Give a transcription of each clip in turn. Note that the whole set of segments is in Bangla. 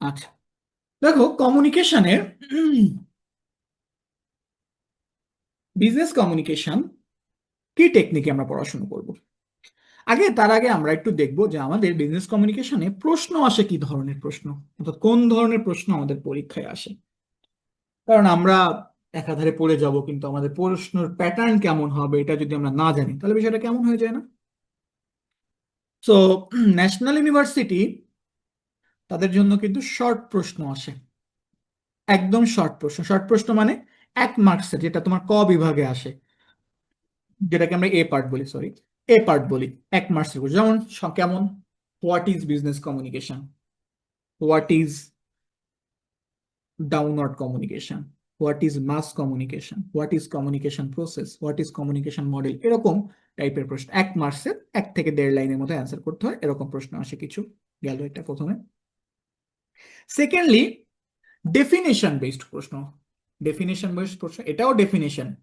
আচ্ছা। দেখো কমিউনিকেশনের বিজনেস কমিউনিকেশন কি টেকনিকে আমরা পড়াশোনা করব? আগে, তার আগে আমরা একটু দেখব যে আমাদের বিজনেস কমিউনিকেশনে প্রশ্ন আসে কি ধরনের প্রশ্ন? অর্থাৎ কোন ধরনের প্রশ্ন আমাদের পরীক্ষায় আসে? কারণ আমরা একাধারে পড়ে যাব, কিন্তু আমাদের প্রশ্নের প্যাটার্ন কেমন হবে, এটা যদি আমরা না জানি, তাহলে বিষয়টা কেমন হয়ে যায় না? সো ন্যাশনাল ইউনিভার্সিটি তাদের জন্য কিন্তু শর্ট প্রশ্ন আসে। একদম শর্ট প্রশ্ন। শর্ট প্রশ্ন মানে এক মার্কসের যেটা তোমার ক বিভাগে আসে। যেটাকে আমরা এ পার্ট বলি সরি এ পার্ট বলি, এক মার্কসের যেমন কেমন? What is business communication what is downward communication what is mass communication what is communication process what is communication model এরকম টাইপের প্রশ্ন। এক মার্কসের এক থেকে দেড় লাইনের মধ্যে অ্যান্সার করতে হয়। এরকম প্রশ্ন আসে কিছু। গেল এটা প্রথমে। সেকেন্ডলি ডেফিনেশন বেসড প্রশ্ন। ডেফিনেশন বেসড প্রশ্ন, এটাও ডেফিনেশন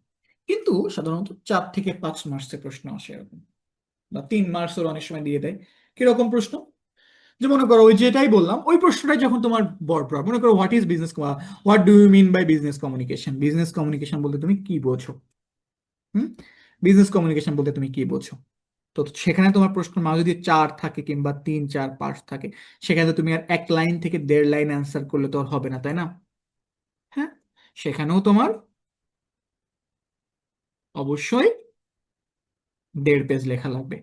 কিন্তু সাধারণত চার থেকে পাঁচ মার্কসের প্রশ্ন আসে এরকম। বা তিন মার্কসের অনেক সময় দিয়ে দেয়। কীরকম প্রশ্ন? যে মনে করো, ওই যেটাই বললাম, ওই প্রশ্নটাই যখন তোমার বড় মনে করো what is business what do you mean by business communication business communication বলতে তুমি কি বোঝো? হুম? বিজনেস কমিউনিকেশন বলতে তুমি কি বোঝো? তো সেখানে তোমার প্রশ্ন মান যদি চার থাকে কিংবা তিন, চার, পাঁচ থাকে। সেখানে তুমি আর এক লাইন থেকে দেড় লাইন অ্যান্সার করলে তো আর হবে না, তাই না? হ্যাঁ? সেখানেও তোমার অবশ্যই দেড় পেজ লেখা লাগবে।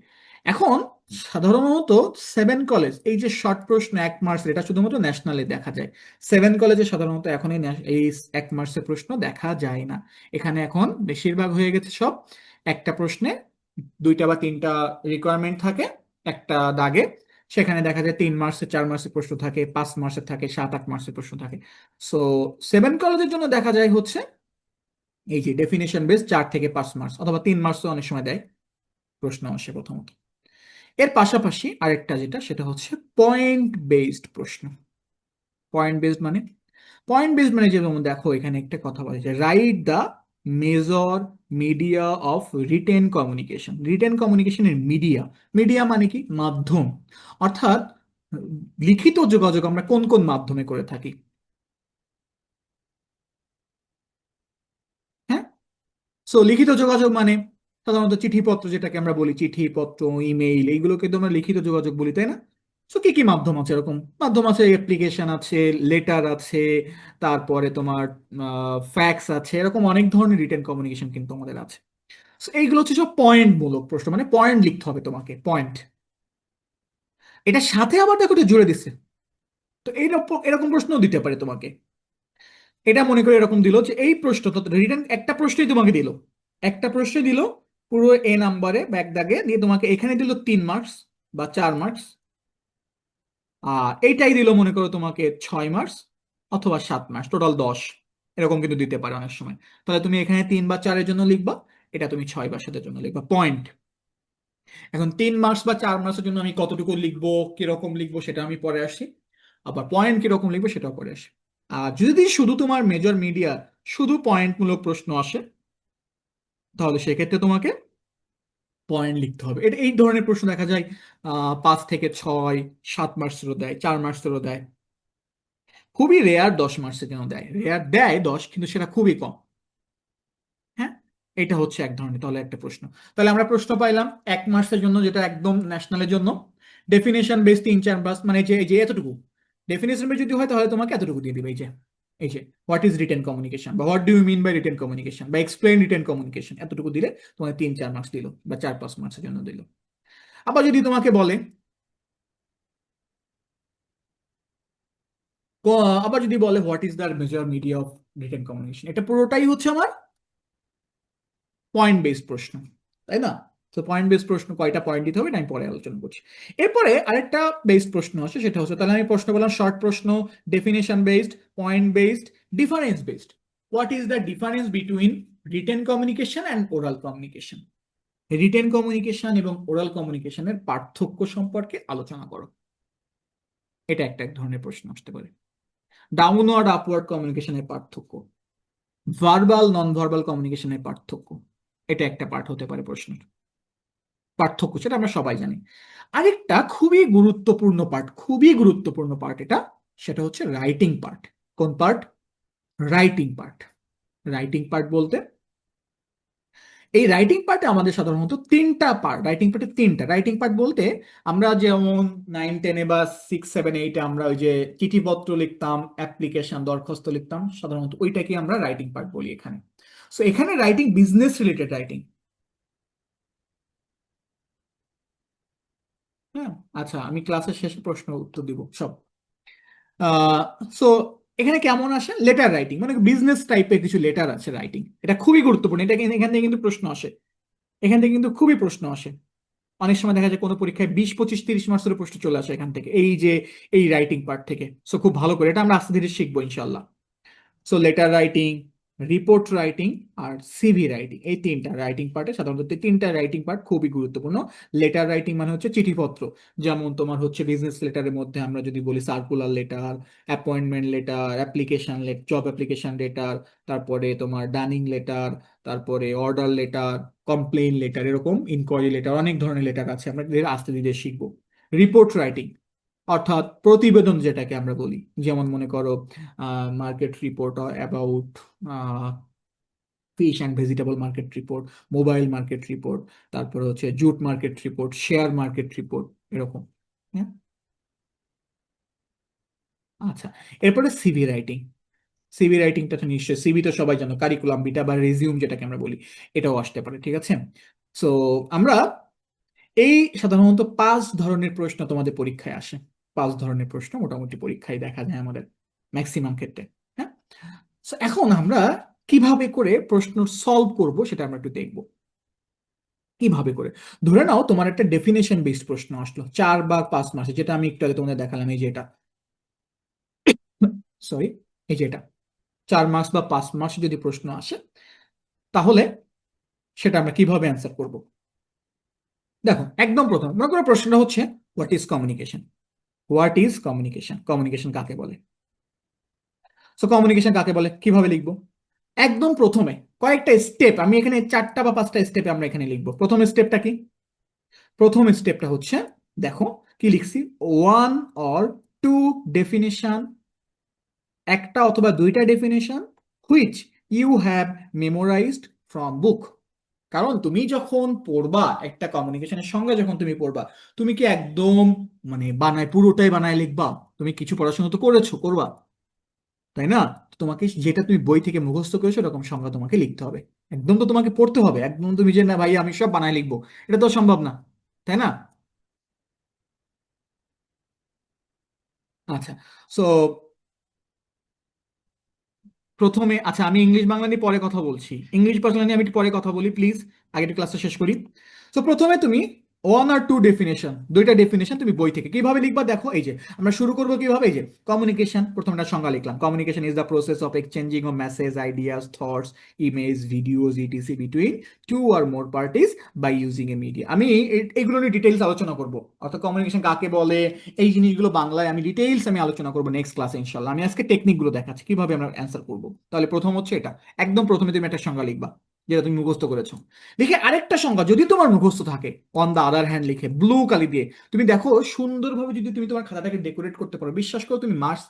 এখন সাধারণত সেভেন কলেজ এই যে শর্ট প্রশ্ন এক মার্কস এটা শুধুমাত্র ন্যাশনালে দেখা যায়। সেভেন কলেজে সাধারণত এখন এই এক মার্কসের প্রশ্ন দেখা যায় না। এখানে এখন বেশিরভাগ হয়ে গেছে সব। একটা প্রশ্নে দুইটা বা তিনটা রিকোয়ারমেন্ট থাকে একটা দাগে। সেখানে দেখা যায় তিন মার্কসের চার মার্কসের প্রশ্ন থাকে, পাঁচ মার্কসের থাকে, সাত, আট মার্কসের প্রশ্ন থাকে। সো সেভেন কলেজের জন্য দেখা যায় হচ্ছে, এই যে ডেফিনেশন বেস চার থেকে পাঁচ মার্কস অথবা তিন মার্কসও অনেক সময় দেয় প্রশ্ন আসে প্রথমত। এর পাশাপাশি আরেকটা যেটা, সেটা হচ্ছে পয়েন্ট বেসড প্রশ্ন। পয়েন্ট বেসড মানে? পয়েন্ট বেসড মানে যেমন দেখো, এখানে একটা কথা বলে যে right the major media of written communication written কমিউনিকেশনের মিডিয়া মিডিয়া মানে কি? মাধ্যম। অর্থাৎ লিখিত যোগাযোগ আমরা কোন কোন মাধ্যমে করে থাকি? হ্যাঁ? সো লিখিত যোগাযোগ মানে সাধারণত চিঠিপত্র যেটাকে আমরা বলি, চিঠিপত্র ইমেইল এইগুলোকে তো আমরা লিখিত যোগাযোগ বলি, তাই না? সো কি কি মাধ্যম আছে? এরকম মাধ্যম আছে অ্যাপ্লিকেশন আছে লেটার আছে, তারপরে তোমার ফ্যাক্স আছে, এরকম অনেক ধরনের রিটেন কমিউনিকেশন কিন্তু আমাদের আছে। সো এইগুলো হচ্ছে সব পয়েন্ট মূলক প্রশ্ন মানে পয়েন্ট লিখতে হবে তোমাকে পয়েন্ট এটা সাথে আবার দেখো তো জুড়ে দিচ্ছে। তো এইরকম এরকম প্রশ্নও দিতে পারে তোমাকে। এটা মনে করে এরকম দিল যে এই প্রশ্ন রিটার্ন একটা প্রশ্নই তোমাকে দিল। একটা প্রশ্ন দিল পুরো এ নাম্বারে ব্যাক দাগে, দিয়ে তোমাকে এখানে দিল তিন মার্কস বা চার মার্কস এইটাই দিল মনে করো তোমাকে ছয় মার্কস অথবা সাত মাস টোটাল দশ। এরকম কিন্তু দিতে পারে অনেক সময়। তাহলে তুমি এখানে তিন বা চারের জন্য লিখবা, এটা তুমি ছয় বা সাতের জন্য লিখবা। পয়েন্ট এখন তিন মার্কস বা চার মাসের জন্য আমি কতটুকু লিখব, কীরকম লিখব সেটা আমি পরে আসি। আবার পয়েন্ট কীরকম লিখব সেটাও পরে আসি। আর যদি শুধু তোমার মেজর মিডিয়া শুধু পয়েন্টমূলক প্রশ্ন আসে, তাহলে সেক্ষেত্রে তোমাকে পয়েন্ট লিখতে হবে। এটা এই ধরনের প্রশ্ন দেখা যায় পাঁচ থেকে ছয়, সাত মার্কসেরও দেয়, চার মার্কসেরও দেয়। খুবই রেয়ার দশ মার্কসের জন্য দেয়। রেয়ার দেয় দশ, কিন্তু সেটা খুবই কম। হ্যাঁ? এটা হচ্ছে এক ধরনের তাহলে একটা প্রশ্ন। তাহলে আমরা প্রশ্ন পাইলাম এক মার্কসের জন্য, যেটা একদম ন্যাশনালের জন্য। ডেফিনেশন বেস তিন চার মার্কস মানে যে এতটুকু। ডেফিনেশন বেস যদি হয়, তাহলে তোমাকে এতটুকু দিয়ে দিবে, এই যে। এই যে হোয়াট ইজ রিটেন কমিউনিকেশন বা what do you mean by written communication বা এক্সপ্লেন রিটেন কমিউনিকেশন এতটুকু দিলে তোমাকে তিন, চার মার্কস দিল বা চার, পাঁচ মার্কসের জন্য দিল। আবার যদি তোমাকে বলে আবার যদি বলে what is the major media of written communication এটা পুরোটাই হচ্ছে আমার পয়েন্ট বেসড প্রশ্ন, তাই না? তো পয়েন্ট বেসড প্রশ্ন কয়টা পয়েন্ট দিতে হবে আমি পরে আলোচনা করছি। এরপরে আরেকটা বেসড প্রশ্ন আছে, সেটা হচ্ছে, তাহলে আমি প্রশ্ন বললাম শর্ট প্রশ্ন definition based point based difference based what is the difference between written communication and oral communication written communication এবং ওরাল কমিউনিকেশনের পার্থক্য সম্পর্কে আলোচনা করো। এটা একটা এক ধরনের প্রশ্ন আসতে পারে। ডাউনওয়ার্ড আপওয়ার্ড কমিউনিকেশনের পার্থক্য। ভার্বাল নন ভার্বাল কমিউনিকেশনের পার্থক্য। এটা একটা পার্ট হতে পারে প্রশ্নের। পার্থক্য, সেটা আমরা সবাই জানি। আরেকটা খুবই গুরুত্বপূর্ণ পার্ট খুবই গুরুত্বপূর্ণ পার্ট এটা, সেটা হচ্ছে রাইটিং পার্ট কোন part? Writing part. Writing part বলতে? এই রাইটিং পার্টে আমাদের সাধারণত তিনটা পার্ট, রাইটিং পার্টে তিনটা। রাইটিং পার্ট বলতে আমরা যেমন নাইন, টেনে বা সিক্স, সেভেন, এইটে আমরা ওই যে চিঠিপত্র লিখতাম, অ্যাপ্লিকেশন, দরখাস্ত লিখতাম, সাধারণত ওইটাকে আমরা রাইটিং পার্ট বলি এখানে। সো এখানে রাইটিং বিজনেস রিলেটেড রাইটিং হ্যাঁ আচ্ছা আমি ক্লাসের শেষে প্রশ্ন উত্তর দিব, সব। সো এখানে কেমন আসে? লেটার রাইটিং মানে বিজনেস টাইপের কিছু লেটার আছে রাইটিং এটা খুবই গুরুত্বপূর্ণ এটা এখান থেকে কিন্তু প্রশ্ন আসে। এখান থেকে কিন্তু খুবই প্রশ্ন আসে। অনেক সময় দেখা যায় কোনো পরীক্ষায় বিশ, পঁচিশ, তিরিশ মার্কসের প্রশ্ন চলে আসে এখান থেকে, এই যে, এই রাইটিং পার্ট থেকে। সো খুব ভালো করে, এটা আমরা আস্তে ধীরে শিখব ইনশাল্লাহ so letter writing report writing আর সিভি রাইটিং এই তিনটা রাইটিং পার্টে সাধারণত তিনটা রাইটিং পার্ট খুবই গুরুত্বপূর্ণ। লেটার রাইটিং মানে হচ্ছে চিঠিপত্র। যেমন তোমার হচ্ছে বিজনেস লেটারের মধ্যে আমরা যদি বলি circular letter appointment letter application job application letter তারপরে তোমার ডানিং লেটার তারপরে অর্ডার লেটার কমপ্লেইন লেটার এরকম ইনকোয়ারি লেটার অনেক ধরনের লেটার আছে আমরা ধীরে আস্তে ধীরে শিখব। রিপোর্ট রাইটিং অর্থাৎ প্রতিবেদন যেটাকে আমরা বলি, যেমন মনে করো market report about fish and vegetable market report mobile market report তারপরে হচ্ছে jute market report share market report এরকম হ্যাঁ? আচ্ছা এরপরে সিভি রাইটিং সিভি রাইটিংটা তো নিশ্চয়ই সিভি তো সবাই জানো কারিকুলাম বিটা বা রেজিউম যেটাকে আমরা বলি, এটাও আসতে পারে, ঠিক আছে? সো আমরা এই সাধারণত পাঁচ ধরনের প্রশ্ন তোমাদের পরীক্ষায় আসে। পাঁচ ধরনের প্রশ্ন মোটামুটি পরীক্ষায় দেখা যায় আমাদের ম্যাক্সিমাম ক্ষেত্রে হ্যাঁ? So, এখন আমরা কীভাবে করে প্রশ্ন সলভ করব সেটা আমরা একটু দেখব। কীভাবে করে? ধরে নাও তোমার একটা ডেফিনেশন বেসড প্রশ্ন আসলো চার বা পাঁচ মাসে যেটা আমি একটু আগে তোমাদের দেখালাম এই যে এটা। সরি এই যে এটা। চার মাস বা পাঁচ মাসে যদি প্রশ্ন আসে তাহলে সেটা আমরা কীভাবে অ্যান্সার করব? দেখো একদম প্রথম মনে করো প্রশ্নটা হচ্ছে what is communication what is communication communication কাকে বলে? সো কমিউনিকেশন কাকে বলে? কীভাবে লিখব? একদম প্রথমে কয়েকটা স্টেপ আমি এখানে চারটা বা পাঁচটা স্টেপে আমরা এখানে লিখব। প্রথম স্টেপটা কি? প্রথম স্টেপটা হচ্ছে, দেখো, কি লিখছি? ওয়ান অর টু ডেফিনেশন একটা অথবা দুইটা definition which you have memorised from book কারণ তুমি যখন পড়বা একটা কমিউনিকেশনের সঙ্গে যখন তুমি পড়বা, তুমি কি একদম মানে বানায়, পুরোটাই বানায় লিখবা? তুমি কিছু পড়াশোনা তো করেছ, করবা। তাই না? তোমাকে যেটা তুমি বই থেকে মুখস্থ করেছ, এরকম সংজ্ঞা তোমাকে লিখতে হবে। একদম তো তোমাকে পড়তে হবে। একদম তুমি যে, না ভাই, আমি সব বানায় লিখব। এটা তো সম্ভব না। তাই না? আচ্ছা সো প্রথমে আচ্ছা আমি ইংলিশ বাংলা নিয়ে পরে কথা বলছি। ইংলিশ বাংলা নিয়ে আমি পরে কথা বলি প্লিজ আগে একটু ক্লাসটা শেষ করি। তো প্রথমে তুমি ওয়ান আর টু ডেফিনেশন দুইটা ডেফিনেশন তুমি বই থেকে। কীভাবে লিখবা? দেখো, এই যে, আমরা শুরু করব কীভাবে? এই যে কমিউনিকেশন প্রথমটা সংজ্ঞা লিখলাম। Communication is the process of exchanging of message ideas thoughts image videos etc between two or more parties by using a media আমি এ- এগুলো নিয়ে ডিটেলস আলোচনা করব। অর্থাৎ কমিউনিকেশন কাকে বলে? এই জিনিসগুলো বাংলায় আমি ডিটেলস আমি আলোচনা করব নেক্সট ক্লাসে ইনশাল্লাহ আমি আজকে টেকনিকগুলো দেখাচ্ছি। কীভাবে আমরা অ্যান্সার করব? তাহলে প্রথম হচ্ছে এটা। একদম প্রথমে তুমি একটা সংজ্ঞা লিখবা। যেটা তুমি মুখস্থ করেছ। লিখে আরেকটা সংজ্ঞা, যদি তোমার মুখস্থ থাকে অন দা আদার হ্যান্ড লিখে ব্লু কালি দিয়ে। তুমি দেখো, সুন্দরভাবে যদি তুমি তোমার খাতাটাকে ডেকোরেট করতে পারো, বিশ্বাস করো তুমি মার্কস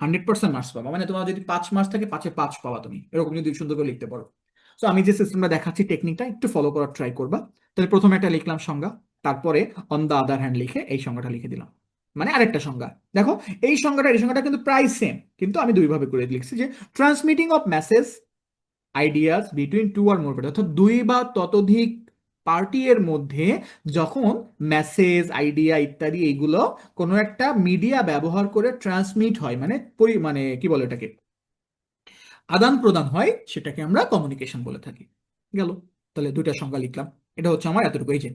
হান্ড্রেড পার্সেন্ট মার্কস পাবা। মানে তোমার যদি পাঁচ মার্কস থাকে, পাঁচে পাঁচ পাবা তুমি। এরকম যদি সুন্দর করে লিখতে পারো। তো আমি যে সিস্টেমটা দেখাচ্ছি টেকনিকটা একটু ফলো করার ট্রাই করবা। তাহলে প্রথমে একটা লিখলাম সংজ্ঞা, তারপরে অন দ্য আদার হ্যান্ড লিখে এই সংজ্ঞাটা লিখে দিলাম। মানে আরেকটা সংজ্ঞা। দেখো, এই সংজ্ঞাটা এই সংজ্ঞাটা কিন্তু প্রায় সেম কিন্তু আমি দুইভাবে করে লিখছি যে transmitting of message ideas between two or more party অর্থাৎ দুই বা ততোধিক পার্টি এর মধ্যে যখন মেসেজ আইডিয়া ইত্যাদি এইগুলো কোনো একটা মিডিয়া ব্যবহার করে ট্রান্সমিট হয় মানে মানে কি বলে এটাকে? আদান প্রদান হয়, সেটাকে আমরা কমিউনিকেশন বলে থাকি। গেল। তাহলে দুইটা সংজ্ঞা লিখলাম। এটা হচ্ছে আমার এতটুকু, এই যে।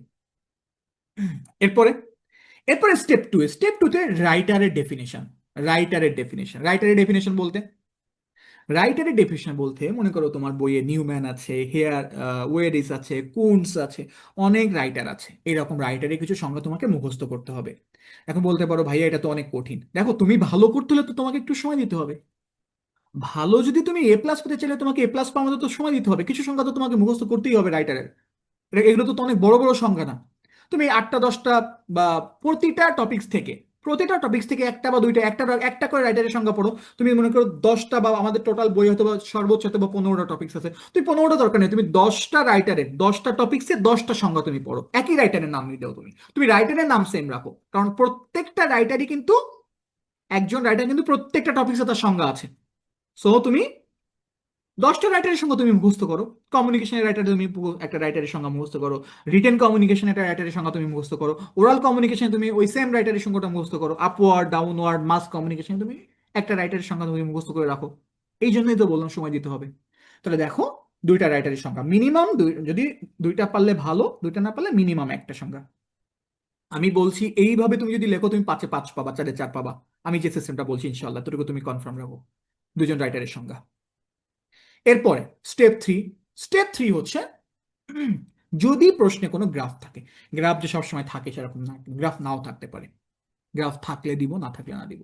এরপরে এরপরে স্টেপ টু স্টেপ টুতে রাইটারের ডেফিনেশন রাইটারের ডেফিনেশন রাইটারের ডেফিনেশন বলতে? রাইটারের ডেফিনেশন বলতে, মনে করো তোমার বইয়ে নিউম্যান আছে হেয়ার ওয়েডিস আছে কুনস আছে, অনেক রাইটার আছে। এরকম রাইটারের কিছু সংজ্ঞা তোমাকে মুখস্থ করতে হবে। এখন বলতে পারো, ভাইয়া, এটা তো অনেক কঠিন। দেখো, তুমি ভালো করতে হলে তো তোমাকে একটু সময় দিতে হবে। ভালো যদি তুমি এ প্লাস পেতে চাইলে তোমাকে এ প্লাস পাওয়ার তো সময় দিতে হবে। কিছু সংখ্যা তো তোমাকে মুখস্থ করতেই হবে রাইটারের এগুলো তো অনেক বড় বড় সংখ্যা না। তুমি আটটা, দশটা বা প্রতিটা টপিকস থেকে প্রতিটা টপিক্স থেকে একটা বা দুইটা, একটা একটা করে রাইটারের সংখ্যা পড়ো। তুমি মনে করো দশটা বা আমাদের টোটাল বই হয়তো বা সর্বোচ্চ হয়তো বা পনেরোটা টপিক্স আছে। তুমি পনেরোটা দরকার নেই। তুমি দশটা রাইটারের দশটা টপিক্সের দশটা সংখ্যা তুমি পড়ো। একই রাইটারের নাম নিয়ে দাও তুমি তুমি রাইটারের নাম সেম রাখো। কারণ প্রত্যেকটা রাইটারই কিন্তু, একজন রাইটার কিন্তু প্রত্যেকটা টপিক্সে তার সংজ্ঞা আছে। সো তুমি দশটা রাইটারের সঙ্গে তুমি মুখস্থ করো। কমিউনিকেশনের রাইটার তুমি একটা রাইটারের সঙ্গে মুখস্থ করো। রিটেন কমিউনিকেশন একটা রাইটারের সঙ্গে তুমি মুখস্থ করো। ওরাল কমিউনিকেশন তুমি ওই সেম রাইটারের সঙ্গে মুখস্থ করো। আপওয়ার্ড ডাউনওয়ার্ড মাস কমিউনিকেশন তুমি একটা রাইটারের সঙ্গে তুমি মুখস্থ করে রাখো। এই জন্যই তো বললাম সময় দিতে হবে। তাহলে দেখো দুইটা রাইটারের সংখ্যা মিনিমাম যদি দুইটা পারলে ভালো দুইটা না পারলে মিনিমাম একটা সংখ্যা আমি বলছি, এইভাবে তুমি যদি লেখো, তুমি পাঁচে পাঁচ পাবা, চারে চার পাবা। আমি যে সিস্টেমটা বলছি ইনশাল্লাহ তোটুকু তুমি কনফার্ম রাখো। দুজন রাইটারের সংখ্যা এরপরে স্টেপ থ্রি স্টেপ থ্রি হচ্ছে, যদি প্রশ্নে কোনো গ্রাফ থাকে গ্রাফ যে সবসময় থাকে সেরকম না গ্রাফ নাও থাকতে পারে। গ্রাফ থাকলে দিব, না থাকলে না দিব।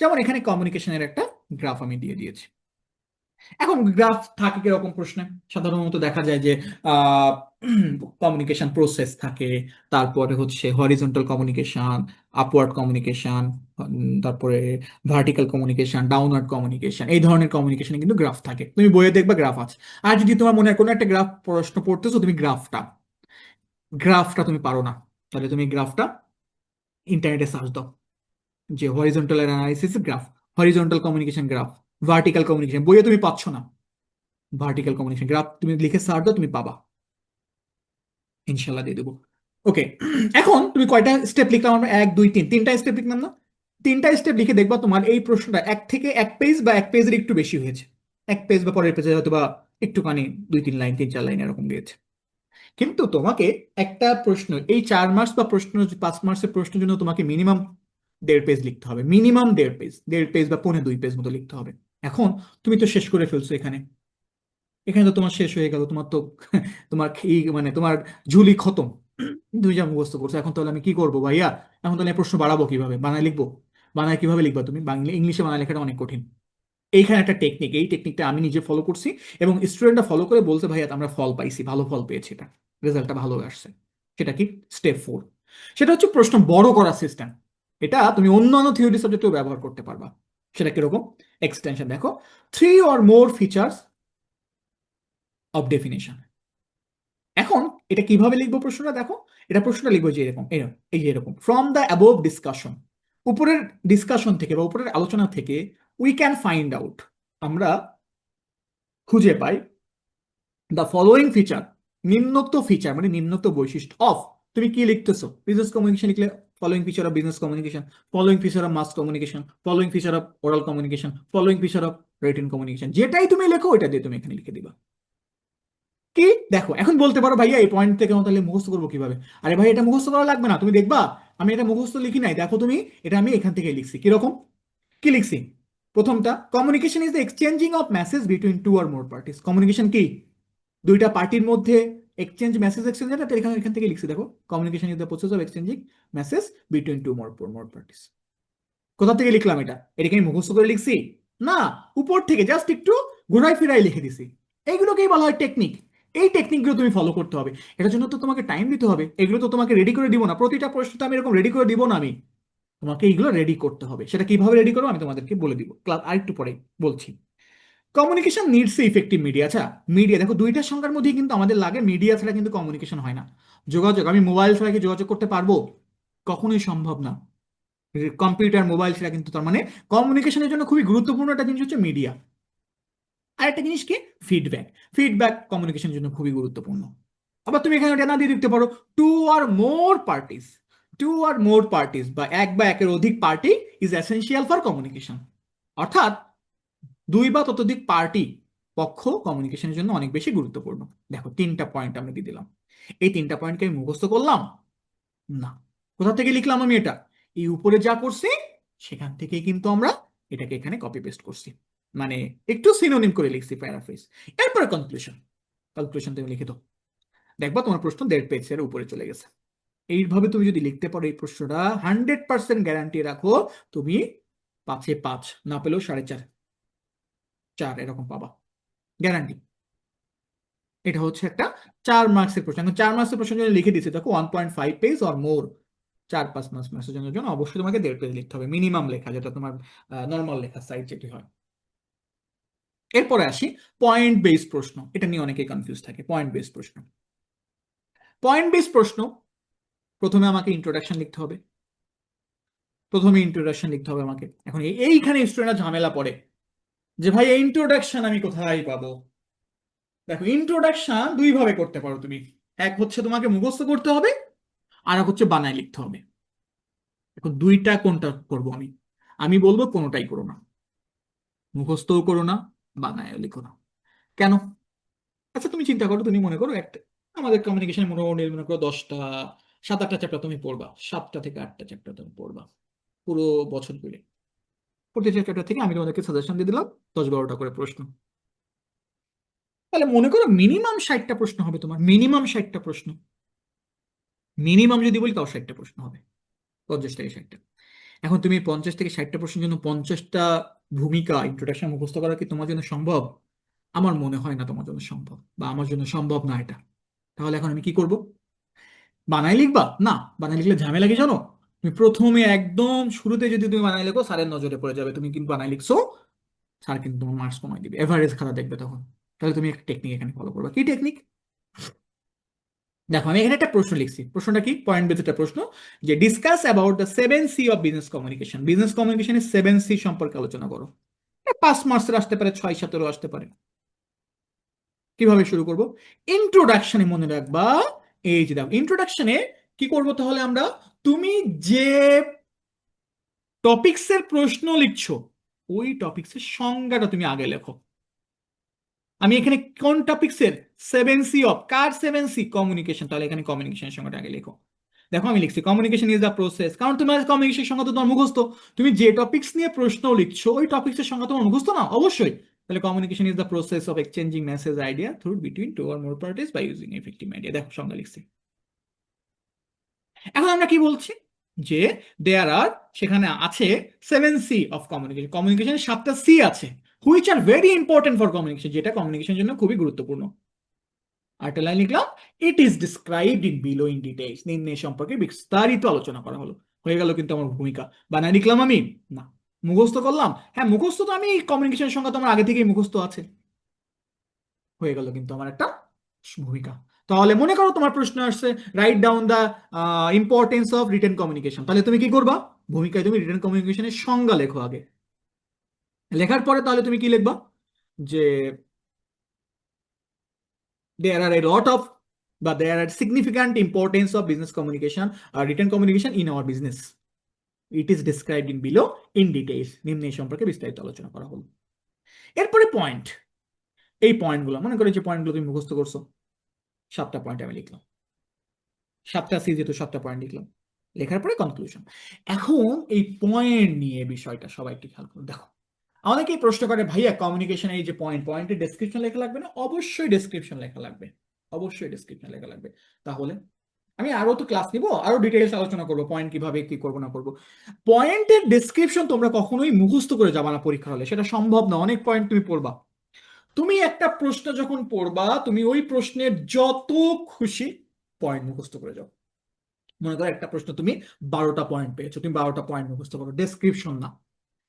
যেমন এখানে কমিউনিকেশনের একটা গ্রাফ আমি দিয়ে দিয়েছি। এখন গ্রাফ থাকে কীরকম প্রশ্নে? সাধারণত দেখা যায় যে কমিউনিকেশন প্রসেস থাকে, তারপরে হচ্ছে হরিজন্টাল কমিউনিকেশন আপওয়ার্ড কমিউনিকেশন তারপরে ভার্টিক্যাল কমিউনিকেশন ডাউনওয়ার্ড কমিউনিকেশন এই ধরনের কমিউনিকেশনে কিন্তু গ্রাফ থাকে। তুমি বইয়ে দেখবা গ্রাফ আছে। আর যদি তোমার মনে হয় কোনো একটা গ্রাফ প্রশ্ন পড়তেছো, তুমি গ্রাফটা গ্রাফটা তুমি পারো না। তাহলে তুমি গ্রাফটা ইন্টারনেটে সার্চ দাও। যে horizontal analysis graph horizontal communication graph vertical communication বইয়ে তুমি পাচ্ছ না। ভার্টিক্যাল কমিউনিকেশন গ্রাফ তুমি লিখে সার্চ দাও, তুমি পাবা। ইনশাল্লাহ দিয়ে দেবো। ওকে এখন তুমি কয়টা স্টেপ লিখলাম আমরা এক, দুই, তিন। তিনটা স্টেপ লিখলাম না? তিনটা স্টেপ লিখে দেখবা তোমার এই প্রশ্নটা এক থেকে এক পেজ বা এক পেজের একটু বেশি হয়েছে। এক পেজ বা পরের পেজে হয়তো বা একটুখানি, দুই, তিন লাইন তিন, চার লাইন এরকম দিয়েছে। কিন্তু তোমাকে একটা প্রশ্ন, এই চার মার্কস বা প্রশ্ন, পাঁচ মার্কসের প্রশ্নের জন্য তোমাকে মিনিমাম দেড় পেজ লিখতে হবে। মিনিমাম দেড় পেজ দেড় পেজ বা পৌনে দুই পেজ মতো লিখতে হবে। এখন তুমি তো শেষ করে ফেলছো এখানে। এখানে তো তোমার শেষ হয়ে গেল, তোমার তো তোমার মানে তোমার ঝুলি খতম। দুই যা মুখস্থ করছ, এখন তাহলে আমি কি করব ভাইয়া? এখন তাহলে প্রশ্ন বাড়াবো কীভাবে? বানায় লিখব? বানায় কীভাবে লিখবা তুমি? বাংলা, ইংলিশে বানায় লেখাটা অনেক কঠিন। এইখানে একটা টেকনিক এই টেকনিকটা আমি নিজে ফলো করছি এবং স্টুডেন্টরা ফলো করে বলছে, ভাইয়া, আমরা ফল পাইছি, ভালো ফল পেয়েছি এটা। রেজাল্টটা ভালো আসছে। সেটা কি? স্টেপ ফোর সেটা হচ্ছে প্রশ্ন বড় করার সিস্টেম এটা তুমি অন্যান্য থিওরি সাবজেক্টেও ব্যবহার করতে পারবা। সেটা কীরকম? এক্সটেনশন দেখো। Three or more features of definition এখন এটা কীভাবে লিখব প্রশ্নটা? দেখো, এটা প্রশ্নটা লিখব যে এরকম এরকম এই যে এরকম। ফ্রম দ্য অ্যাবোভ ডিসকাশন উপরের ডিসকাশন থেকে বা উপরের আলোচনা থেকে উই ক্যান ফাইন্ড আউট আমরা খুঁজে পাই দ্য ফলোয়িং ফিচার নিম্নোক্ত ফিচার মানে নিম্নোক্ত বৈশিষ্ট্য অফ তুমি কি লিখতেছো? বিজনেস কমিউনিকেশন লিখলে following feature of business communication following feature of mass communication following feature of oral communication following feature of written communication যেটাই তুমি লেখো, ওইটা দিয়ে তুমি এখানে লিখে দিবা। কি? দেখো, এখন বলতে পারো, ভাইয়া, এই পয়েন্ট থেকে তাহলে মুখস্থ করব কীভাবে? আরে ভাই, এটা মুখস্থ করা লাগবে না। তুমি দেখবা, আমি এটা মুখস্থ লিখি নাই। দেখো তুমি, এটা আমি এখান থেকে লিখছি। কীরকম? কি লিখছি? প্রথমটা communication is the exchanging of message between two or more parties communication কি? দুইটা পার্টির মধ্যে এক্সচেঞ্জ মেসেজ এক্সচেঞ্জ এটা এখানে, এখান থেকে লিখছি, দেখো communication is the process of exchanging message between two more more parties কোথা থেকে লিখলাম এটা? এটা কি আমি মুখস্থ করে লিখছি? না, উপর থেকে জাস্ট একটু ঘুরাই ফিরাই লিখে দিছি। এইগুলোকেই বলা হয় টেকনিক এই টেকনিকগুলো তুমি ফলো করতে হবে। এটার জন্য তো তোমাকে টাইম দিতে হবে। এগুলো তো তোমাকে রেডি করে দিব না। প্রতিটা প্রশ্ন তো আমি এরকম রেডি করে দিব না আমি। তোমাকে এইগুলো রেডি করতে হবে। সেটা কীভাবে রেডি করব আমি তোমাদেরকে বলে দিব। ক্লাস আরেকটু পরে বলছি। Communication needs a effective media আচ্ছা মিডিয়া দেখো দুইটা সংখ্যার মধ্যেই কিন্তু আমাদের লাগে মিডিয়া ছাড়া কিন্তু কমিউনিকেশন হয় না। যোগাযোগ, আমি মোবাইল ছাড়া কি যোগাযোগ করতে পারব? কখনোই সম্ভব না। কম্পিউটার মোবাইল ছাড়া কিন্তু তার মানে কমিউনিকেশনের জন্য খুবই গুরুত্বপূর্ণ একটা জিনিস হচ্ছে মিডিয়া আরেকটা জিনিস কি? ফিডব্যাক ফিডব্যাক কমিউনিকেশনের জন্য খুবই গুরুত্বপূর্ণ। আবার তুমি এখানে এটা না দিয়ে দেখতে পারো two or more parties two or more parties বা এক বা একের অধিক party is essential for communication অর্থাৎ দুই বা ততোধিক পার্টি পক্ষ কমিউনিকেশনের জন্য অনেক বেশি গুরুত্বপূর্ণ। দেখো, তিনটা পয়েন্ট আমরা দিয়ে দিলাম? এই তিনটা পয়েন্টকে আমি মুখস্থ করলাম? না। কোথা থেকে লিখলাম আমি এটা? এই উপরে যা করছি, সেখান থেকেই কিন্তু আমরা এটাকে এখানে কপি পেস্ট করছি। মানে একটু সিনোনিম করে লিখছি প্যারাফ্রেজ এরপরে কনক্লুশন কনক্লুশন তুমি লিখে দাও। দেখবা তোমার প্রশ্ন দেড় পেজের উপরে চলে গেছে। এইভাবে তুমি যদি লিখতে পারো এই প্রশ্নটা হান্ড্রেড পার্সেন্ট গ্যারান্টি রাখো, তুমি পাঁচে পাঁচ, না পেলেও সাড়ে চার। চার, এরকম পাবা। গ্যারান্টি এটা হচ্ছে একটা চার মার্কসের প্রশ্ন। এখন চার মার্কসের প্রশ্ন যদি লিখে দিচ্ছে দেখো one point five page or more চার, পাঁচ মাস মেসেজের জন্য অবশ্যই তোমাকে দেড় পেজ লিখতে হবে। মিনিমাম লেখা, যেটা তোমার নর্মাল লেখা সাইট যেটি হয়। এরপরে আসি পয়েন্ট বেস প্রশ্ন। এটা নিয়ে অনেকে কনফিউজ থাকে পয়েন্ট বেস প্রশ্ন। পয়েন্ট বেস প্রশ্ন, প্রথমে আমাকে ইন্ট্রোডাকশন লিখতে হবে। প্রথমে ইন্ট্রোডাকশন লিখতে হবে আমাকে। এখন এই- এইখানে স্টুডেন্টরা ঝামেলা পড়ে যে ভাই ইন্ট্রোডাকশন আমি কোথায় পাবো? দেখো ইন্ট্রোডাকশন দুই ভাবে করতে পারো তুমি। এক হচ্ছে তোমাকে মুখস্থ করতে হবে, আর এক হচ্ছে বানায় লিখতে হবে। এখন দুইটা কোনটা করব আমি? আমি বলব কোনোটাই করো না। মুখস্থও করো না, বানায়ও লিখো না। কেন? আচ্ছা তুমি চিন্তা করো, তুমি মনে করো একটা, আমাদের কমিউনিকেশন মোটামুটি মনে করো দশটা, সাত আটটা চ্যাপ্টার তুমি পড়বা, সাতটা থেকে আটটা চ্যাপ্টার তুমি পড়বা, পুরো বছর জুড়ে। প্রতিটা থেকে আমি তোমাদেরকে সাজেশন দিয়ে দিলাম, দশ বারোটা করে প্রশ্ন। তাহলে মনে করো মিনিমাম ষাটটা প্রশ্ন হবে তোমার মিনিমাম ষাটটা প্রশ্ন। মিনিমাম যদি বলি তাও ষাটটা প্রশ্ন হবে, পঞ্চাশ থেকে ষাটটা। এখন তুমি পঞ্চাশ থেকে ষাটটা প্রশ্নের জন্য পঞ্চাশটা ভূমিকা ইন্ট্রোডাকশন মুখস্থ করা কি তোমার জন্য সম্ভব? আমার মনে হয় না তোমার জন্য সম্ভব, বা আমার জন্য সম্ভব না এটা। তাহলে এখন আমি কি করব? বানাই লিখবা? না বানাই লিখলে ঝামেলা কি জানো? তুমি প্রথমে একদম শুরুতে যদি তুমি বানাই লেখো, স্যারের নজরে পড়ে যাবে। তুমি কিন্তু বানাই লিখছো, স্যার কিন্তু তোমার মার্কস কমাই দিবে। এভারেজ খাতা দেখবে তখন। তাহলে তুমি একটা টেকনিক এখানে ফলো করবে। কি টেকনিক দেখো, আমি এখানে একটা প্রশ্ন লিখছি। প্রশ্নটা কি? পয়েন্ট বেস একটা প্রশ্ন যে discuss about the seven C of business communication business কমিউনিকেশনের সেভেন সি সম্পর্কে আলোচনা করো। পাঁচ মার্কসের আসতে পারে, ছয়, সাতেরও আসতে পারে। কীভাবে শুরু করব? ইন্ট্রোডাকশনে মনে রাখবা, এই যে দেখো ইন্ট্রোডাকশনে কি করব তাহলে আমরা? তুমি যে টপিকসের প্রশ্ন লিখছো, ওই টপিকসের সংজ্ঞাটা তুমি আগে লেখো। আমি এখানে কোন টপিকসের সেভেন সি অফ কার সেভেন সি কমিউনিকেশন তাহলে এখানে কমিউনিকেশনের সংজ্ঞাটা আগে লেখো। দেখো আমি লিখছি কমিউনিকেশন ইজ দ্য প্রসেস কারণ তোমার কমিউনিকেশন সংজ্ঞা তো তোমার মুখস্থ। তুমি যে টপিক্স নিয়ে প্রশ্ন লিখছো, ওই টপিকসের সংজ্ঞা তোমার মুখস্থ না? অবশ্যই। তাহলে communication is the process of exchanging message idea through between two or more parties by using effective idea দেখো সংজ্ঞা লিখছি। এখন আমরা কি বলছি? যে দেয়ার আর সেখানে আছে সেভেন সি অফ কমিউনিকেশন কমিউনিকেশনের সাতটা সি আছে which are very important for communication যেটা কমিউনিকেশনের জন্য খুবই গুরুত্বপূর্ণ। আরেকটা লাইন লিখলাম it is described in below in details নিম্নে সম্পর্কে বিস্তারিত আলোচনা করা হলো। হয়ে গেল কিন্তু আমার ভূমিকা। বানায় লিখলাম আমি? না। মুখস্থ করলাম? হ্যাঁ মুখস্থ তো আমি কমিউনিকেশনের সংখ্যা তো আমার আগে থেকেই মুখস্থ আছে। হয়ে গেল কিন্তু আমার একটা ভূমিকা। তাহলে মনে করো তোমার প্রশ্ন আসছে write down the importance of written communication তাহলে তুমি কি করবা? ভূমিকায় তুমি রিটেন কমিউনিকেশনের সংজ্ঞা লেখো আগে। লেখার পরে তাহলে তুমি কি লিখবা? যে there are a lot of but there are significant importance of business communication or written communication in our business. It is described in below in নিম্নে এই সম্পর্কে বিস্তারিত আলোচনা করা হলো। এরপরে পয়েন্ট এই পয়েন্টগুলো মনে করো যে পয়েন্টগুলো তুমি মুখস্থ করছ। সাতটা পয়েন্ট আমি লিখলাম। সাতটা সি যেহেতু সাতটা পয়েন্ট লিখলাম। লেখার পরে কনক্লুশন এখন এই পয়েন্ট নিয়ে বিষয়টা সবাই একটু খেয়াল করুন। দেখো, অনেকেই প্রশ্ন করে, ভাইয়া কমিউনিকেশন এই যে পয়েন্ট পয়েন্টের ডেসক্রিপশন লেখা লাগবে না? অবশ্যই ডেসক্রিপশন লেখা লাগবে। অবশ্যই ডেসক্রিপশন লেখা লাগবে। তাহলে আমি আরও তো ক্লাস নিব আরও ডিটেইলস আলোচনা করব পয়েন্ট কীভাবে, কি করব, না করব। পয়েন্টের ডেসক্রিপশন তোমরা কখনোই মুখস্থ করে যাবা না পরীক্ষা হলে। সেটা সম্ভব না। অনেক পয়েন্ট তুমি পড়বা। তুমি একটা প্রশ্ন যখন পড়বা, তুমি ওই প্রশ্নের যত খুশি পয়েন্ট মুখস্থ করে যাও। মনে করো একটা প্রশ্ন তুমি বারোটা পয়েন্ট পেয়েছ, তুমি বারোটা পয়েন্ট মুখস্থ করো। ডেসক্রিপশন না।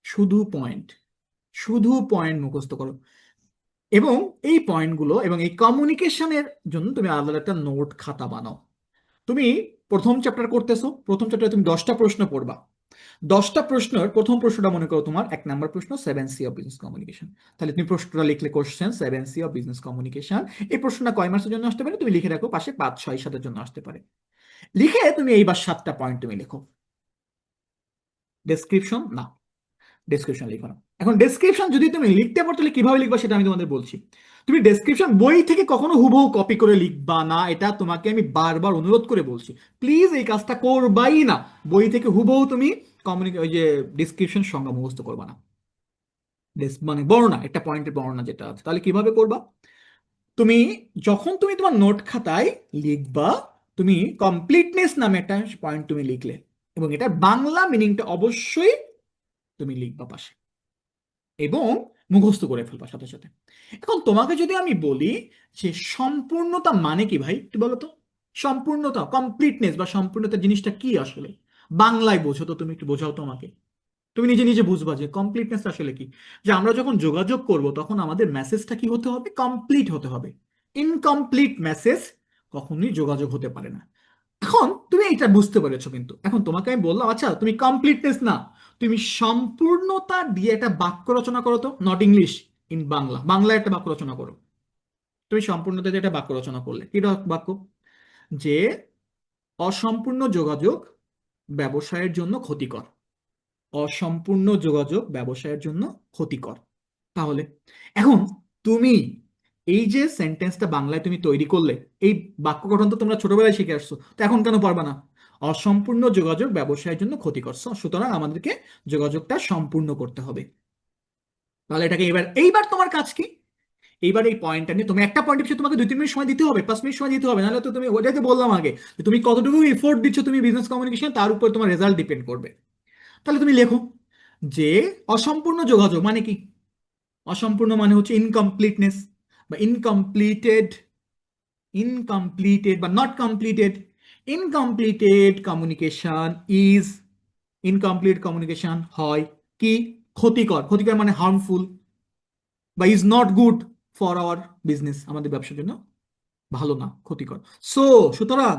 শুধু পয়েন্ট শুধু পয়েন্ট মুখস্থ করো। এবং এই পয়েন্টগুলো এবং এই কমিউনিকেশনের জন্য তুমি আলাদা একটা নোট খাতা বানাও। তুমি প্রথম চ্যাপ্টার করতেছো, প্রথম চ্যাপ্টারে তুমি দশটা প্রশ্ন পড়বা। দশটা প্রশ্নের প্রথম প্রশ্নটা মনে করো তোমার, এক নাম্বার প্রশ্ন seven C of business communication তাহলে তুমি প্রশ্নটা লিখলে question seven C of business communication এই প্রশ্নটা কয় মাসের জন্য আসতে পারে? তুমি লিখে রাখো পাশে পাঁচ, ছয়, সাতের জন্য আসতে পারে। লিখে তুমি এইবার সাতটা পয়েন্ট তুমি লেখো। ডেসক্রিপশন না। ডেসক্রিপশন লিখো না। এখন ডেসক্রিপশন যদি তুমি লিখতে পারো, তাহলে কীভাবে লিখবা সেটা আমি তোমাদের বলছি। তুমি ডেসক্রিপশন বই থেকে কখনো হুবহু কপি করে লিখবা না, এটা তোমাকে আমি বারবার অনুরোধ করে বলছি। প্লিজ এই কাজটা করবাই না। বই থেকে হুবহু তুমি কমিউনিকে ওই যে ডিসক্রিপশন সংজ্ঞা মুখস্থ করবা না। মানে বর্ণনা একটা পয়েন্টের বর্ণনা যেটা আছে। তাহলে কীভাবে করবা? তুমি যখন তুমি তোমার নোট খাতায় লিখবা, তুমি কমপ্লিটনেস নামে একটা পয়েন্ট তুমি লিখলে। এবং এটা বাংলা মিনিংটা অবশ্যই তুমি লিখবা পাশে। এবং মুখস্থ করে ফেলবা সাথে সাথে। এখন তোমাকে যদি আমি বলি যে সম্পূর্ণতা মানে কি ভাই, একটু বলো তো? সম্পূর্ণতা কমপ্লিটনেস বা সম্পূর্ণতা জিনিসটা কি আসলে? বাংলায় বোঝো তো তুমি একটু বোঝাও তো আমাকে। তুমি নিজে নিজে বুঝবা যে কমপ্লিটনেস আসলে কি। যে আমরা যখন যোগাযোগ করব, তখন আমাদের মেসেজটা কি হতে হবে? কমপ্লিট হতে হবে। ইনকমপ্লিট মেসেজ কখনোই যোগাযোগ হতে পারে না। এখন তুমি এটা বুঝতে পেরেছ কিন্তু। এখন তোমাকে আমি বললাম আচ্ছা তুমি কমপ্লিটনেস না। তুমি সম্পূর্ণতা দিয়ে একটা বাক্য রচনা করো তো। Not English in Bangla. বাংলায় একটা বাক্য রচনা করো। তুমি সম্পূর্ণতা দিয়ে একটা বাক্য রচনা করলে। কি বাক্য? যে অসম্পূর্ণ যোগাযোগ ব্যবসায়ের জন্য ক্ষতিকর। অসম্পূর্ণ যোগাযোগ ব্যবসায়ের জন্য ক্ষতিকর। তাহলে এখন তুমি এই যে সেন্টেন্সটা বাংলায় তুমি তৈরি করলে, এই বাক্য গঠন তো তোমরা ছোটবেলায় শিখে আসছো, তো এখন কেন পারবা না? অসম্পূর্ণ যোগাযোগ ব্যবসায়ের জন্য ক্ষতিকর। সুতরাং আমাদেরকে যোগাযোগটা সম্পূর্ণ করতে হবে। তাহলে এটাকে এবার, এইবার তোমার কাজ কি? এইবার এই পয়েন্টটা নিয়ে তুমি একটা পয়েন্ট পিছিয়ে তোমাকে দুই, তিন মিনিট সময় দিতে হবে পাঁচ মিনিট সময় দিতে হবে, নাহলে তো তুমি ওটাকে বললাম আগে। তুমি কতটুকু এফোর্ট দিচ্ছ তুমি বিজনেস কমিউনিকেশন তার উপর তোমার রেজাল্ট ডিপেন্ড করবে। তাহলে তুমি লেখো যে অসম্পূর্ণ যোগাযোগ মানে কি? অসম্পূর্ণ মানে হচ্ছে ইনকমপ্লিটনেস বা ইনকমপ্লিটেড ইনকমপ্লিটেড বা not completed incompleted communication is incomplete communication হয় কি? ক্ষতিকর। ক্ষতিকর মানে হার্মফুল বা is not good for our business আমাদের ব্যবসার জন্য ভালো না, ক্ষতিকর। সো সুতরাং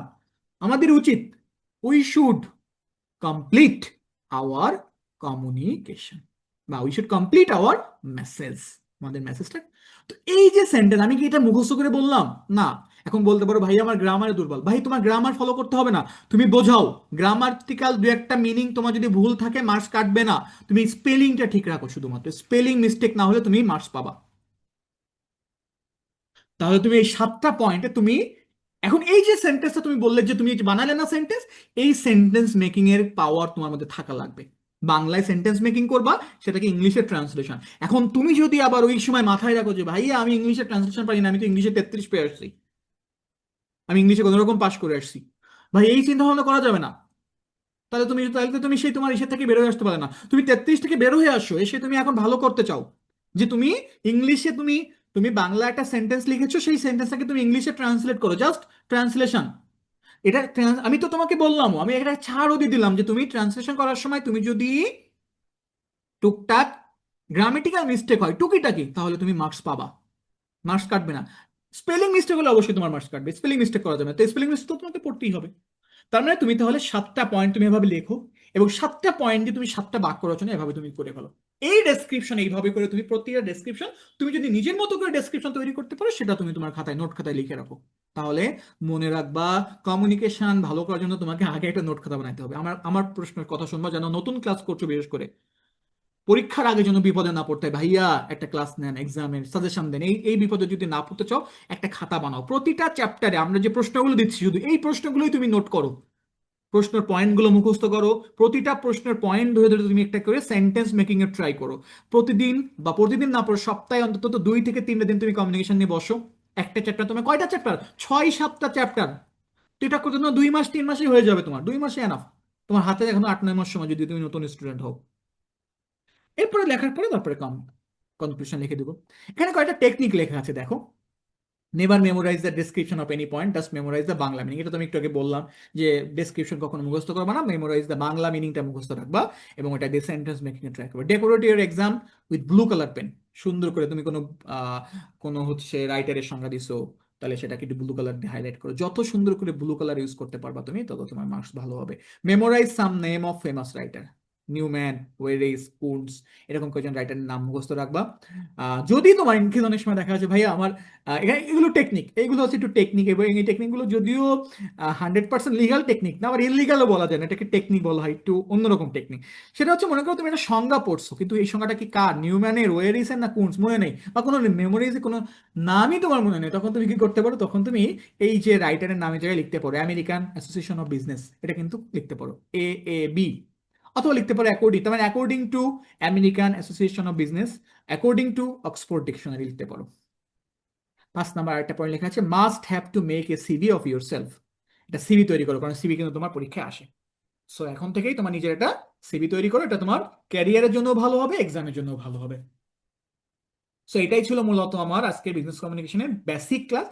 আমাদের উচিত we should complete our communication বা we should complete our message আমাদের মেসেজটা তো এই যে সেন্টেন্স আমি কি এটা মুখস্থ করে বললাম? না। এখন বলতে পারো, ভাই, আমার গ্রামারে দুর্বল। ভাই, তোমার গ্রামার ফলো করতে হবে না। তুমি বোঝাও। গ্রামাটিক্যাল দু একটা মিনিং তোমার যদি ভুল থাকে মার্কস কাটবে না। তুমি স্পেলিংটা ঠিক রাখো শুধুমাত্র। স্পেলিং মিস্টেক না হলে তুমি মার্কস পাবা। তাহলে তুমি এই সাতটা পয়েন্টে তুমি, এখন এই যে সেন্টেন্সটা তুমি বললে যে তুমি বানালে না সেন্টেন্স এই সেন্টেন্স মেকিং এর পাওয়ার তোমার মধ্যে থাকা লাগবে। বাংলায় সেন্টেন্স মেকিং করবা, সেটাকে ইংলিশে ট্রান্সলেশন এখন তুমি যদি আবার ওই সময় মাথায় রাখো যে, ভাইয়া, আমি ইংলিশে ট্রান্সলেশন পারি না, আমি তো ইংলিশে তেত্রিশ পেয়ে আসছি। আমি ইংলিশে কোনো রকম পাশ করে আসছি। ভাই, এই চিন্তা ভাবনা করা যাবে না। তাহলে তুমি তাহলে তুমি সেই তোমার ইসে থেকে বেরোয় আসতে পারে না। তুমি তেত্রিশ থেকে বের হয়ে আসো, এসে তুমি এখন ভালো করতে চাও। যে তুমি ইংলিশে তুমি তুমি বাংলা একটা সেন্টেন্স লিখেছো, সেই সেন্টেন্সটাকে তুমি ইংলিশে ট্রান্সলেট করো জাস্ট ট্রান্সলেশন এটা আমি তো তোমাকে বললাম আমি এটা ছাড়ও দিয়ে দিলাম যে তুমি ট্রান্সলেশন করার সময় তুমি যদি টুকটাক গ্রামেটিক্যাল মিস্টেক হয়, টুকিটাকি, তাহলে তুমি মার্কস পাবা। মার্কস কাটবে না। স্পেলিং মিস্টেক হলে অবশ্যই তোমার মার্কস কাটবে। স্পেলিং মিস্টেক করা যাবে না। তো স্পেলিং মিস্টেক তো তোমাকে পড়তেই হবে। তার মানে তুমি তাহলে সাতটা পয়েন্ট তুমি এভাবে লেখো, এবং সাতটা পয়েন্ট দিয়ে তুমি সাতটা বাক্য রচনা এভাবে তুমি করে ফেলো। এই ডেসক্রিপশন এইভাবে করে তুমি প্রতিটা ডেসক্রিপশন তুমি যদি নিজের মতো করে ডেসক্রিপশন তৈরি করতে পারো, সেটা তুমি তোমার খাতায় নোট খাতায় লিখে রাখো। তাহলে মনে রাখবা কমিউনিকেশন ভালো করার জন্য তোমাকে আগে একটা নোট খাতা বানাইতে হবে। আমার আমার প্রশ্নের কথা শুনবা, যেন নতুন ক্লাস করছ বিশেষ করে। পরীক্ষার আগে যেন বিপদে না পড়তে ভাইয়া, একটা ক্লাস নেন এক্সামের সাজেশন দেন। এই এই বিপদে যদি না পড়তে চাও, একটা খাতা বানাও। প্রতিটা চ্যাপ্টারে আমরা যে প্রশ্নগুলো দিচ্ছি, শুধু এই প্রশ্নগুলোই তুমি নোট করো। প্রশ্নের পয়েন্টগুলো মুখস্থ করো। প্রতিটা প্রশ্নের পয়েন্ট ধরে ধরে তুমি একটা করে সেন্টেন্স মেকিং এর ট্রাই করো। প্রতিদিন বা প্রতিদিন না পড়ো সপ্তাহে অন্তত দুই থেকে তিনটা দিন তুমি কমিউনিকেশন নিয়ে বসো। একটা চ্যাপ্টার তোমার কয়টা চ্যাপ্টার ছয়, সাতটা চ্যাপ্টার তো এটা করতে দুই মাস, তিন মাসেই হয়ে যাবে তোমার। দুই মাসে এনাফ তোমার হাতে এখনও আট, নয় মাস সময় যদি তুমি নতুন স্টুডেন্ট হও। এরপরে লেখার পরে তারপরে কম কনক্লুশন লিখে দেবো। এখানে কয়েকটা টেকনিক লেখা আছে দেখো। Never memorise the description of any point just memorise the Bangla meaning এটা তো আমি একটু আগে বললাম যে ডেসক্রিপশন কখনো মুখস্থ করবা না মেমোরাইজ দ্য বাংলা মিনিংটা মুখস্থ রাখবা এবং ওটা দিয়ে সেন্টেন্স মেকিং ট্রাই করবে। Decorate your exam with blue colour pen সুন্দর করে তুমি কোনো কোনো হচ্ছে রাইটারের সংজ্ঞা দিছো, তাহলে সেটাকে একটু ব্লু কালার দিয়ে হাইলাইট করো। যত সুন্দর করে ব্লু কালার ইউজ করতে পারবা তুমি, তত তোমার মার্কস ভালো হবে। Memorise some name of famous writer Newman ওয়েরেস কুন্টস এরকম কয়েকজন রাইটারের নাম মুখস্থ রাখবা। যদি তোমার ইনকেস অনেক সময় দেখা যাচ্ছে ভাইয়া আমার এখানে এগুলো টেকনিক এইগুলো হচ্ছে একটু টেকনিক এবং এই টেকনিকগুলো যদিও হান্ড্রেড পার্সেন্ট লিগাল টেকনিক না আবার ইলিগালও বলা যায় না এটাকে টেকনিক বলা হয় একটু অন্যরকম টেকনিক সেটা হচ্ছে মনে করো তুমি একটা সংজ্ঞা পড়ছো কিন্তু এই সংজ্ঞাটা কি কার? নিউম্যানের ওয়েরিসের না কুন্স মনে নেই বা কোনো মেমোরিজে কোনো নামই তোমার মনে নেই তখন তুমি কি করতে পারো? তখন তুমি এই যে রাইটারের নামের জায়গায় লিখতে পারো আমেরিকান অ্যাসোসিয়েশন অফ বিজনেস এটা কিন্তু লিখতে পারো এ এ বি অথবা লিখতে পারো অ্যাকর্ডিং তার মানে according to American Association of Business according to Oxford Dictionary লিখতে পারো। পাঁচ নাম্বার আরেকটা পয়েন্ট লেখা আছে must have to make a CV of yourself এটা সিভি তৈরি করো, কারণ সিভি কিন্তু তোমার পরীক্ষায় আসে। সো এখন থেকেই তোমার নিজের একটা সিভি তৈরি করো, এটা তোমার ক্যারিয়ারের জন্য ভালো হবে এক্সামের জন্য ভালো হবে। সো এটাই ছিল মূলত আমার আজকে বিজনেস কমিউনিকেশনের বেসিক ক্লাস